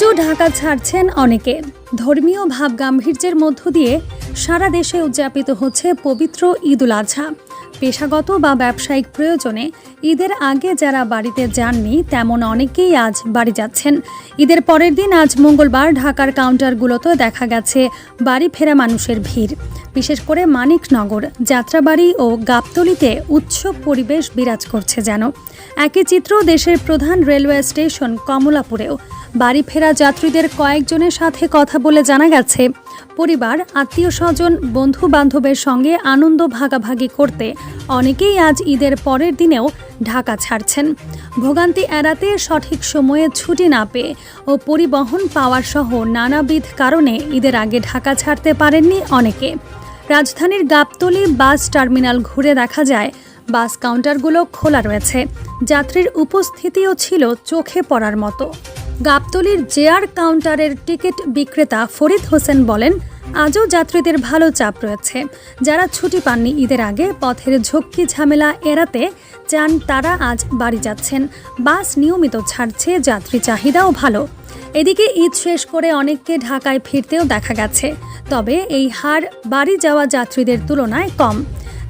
আজও ঢাকা ছাড়ছেন অনেকে। ধর্মীয় ভাব গাম্ভীর্যের মধ্য দিয়ে সারা দেশে উদযাপিত হচ্ছে পবিত্র ঈদ উল আজহা পেশাগত বা ব্যবসায়িক প্রয়োজনে ঈদের আগে যারা বাড়িতে যাননি, তেমন অনেকেই আজ বাড়ি যাচ্ছেন। ঈদের পরের দিন আজ মঙ্গলবার ঢাকার কাউন্টারগুলোতে দেখা গেছে বাড়ি ফেরা মানুষের ভিড়। বিশেষ করে মানিকনগর, যাত্রাবাড়ি ও গাবতলিতে উৎসব পরিবেশ বিরাজ করছে যেন। একই চিত্র দেশের প্রধান রেলওয়ে স্টেশন কমলাপুরেও। বাড়ি ফেরা যাত্রীদের কয়েকজনের সাথে কথা বলে জানা গেছে, পরিবার, আত্মীয় স্বজন বন্ধু বান্ধবের সঙ্গে আনন্দ ভাগাভাগি করতে অনেকেই আজ ঈদের পরের দিনেও ঢাকা ছাড়ছেন। ভোগান্তি এড়াতে সঠিক সময়ে ছুটি না পেয়ে ও পরিবহন পাওয়ার সহ নানাবিধ কারণে ঈদের আগে ঢাকা ছাড়তে পারেননি অনেকে। রাজধানীর গাবতলি বাস টার্মিনাল ঘুরে দেখা যায়, বাস কাউন্টারগুলো খোলা রয়েছে। যাত্রীর উপস্থিতিও ছিল চোখে পড়ার মতো। গাবতলীর জেআর কাউন্টারের টিকিট বিক্রেতা ফরিদ হোসেন বলেন, আজও যাত্রীদের ভালো চাপ রয়েছে। যারা ছুটি পাননি ঈদের আগে, পথের ঝক্কি ঝামেলা এড়াতে চান তারা আজ বাড়ি যাচ্ছেন। বাস নিয়মিত ছাড়ছে, যাত্রী চাহিদাও ভালো। এদিকে ঈদ শেষ করে অনেককে ঢাকায় ফিরতেও দেখা গেছে। তবে এই হার বাড়ি যাওয়া যাত্রীদের তুলনায় কম।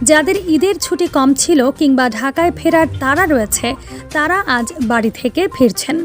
যাদের ঈদের ছুটি কম ছিল কিংবা ঢাকায় ফেরার তারা রয়েছে, তারা আজ বাড়ি থেকে ফিরছেন।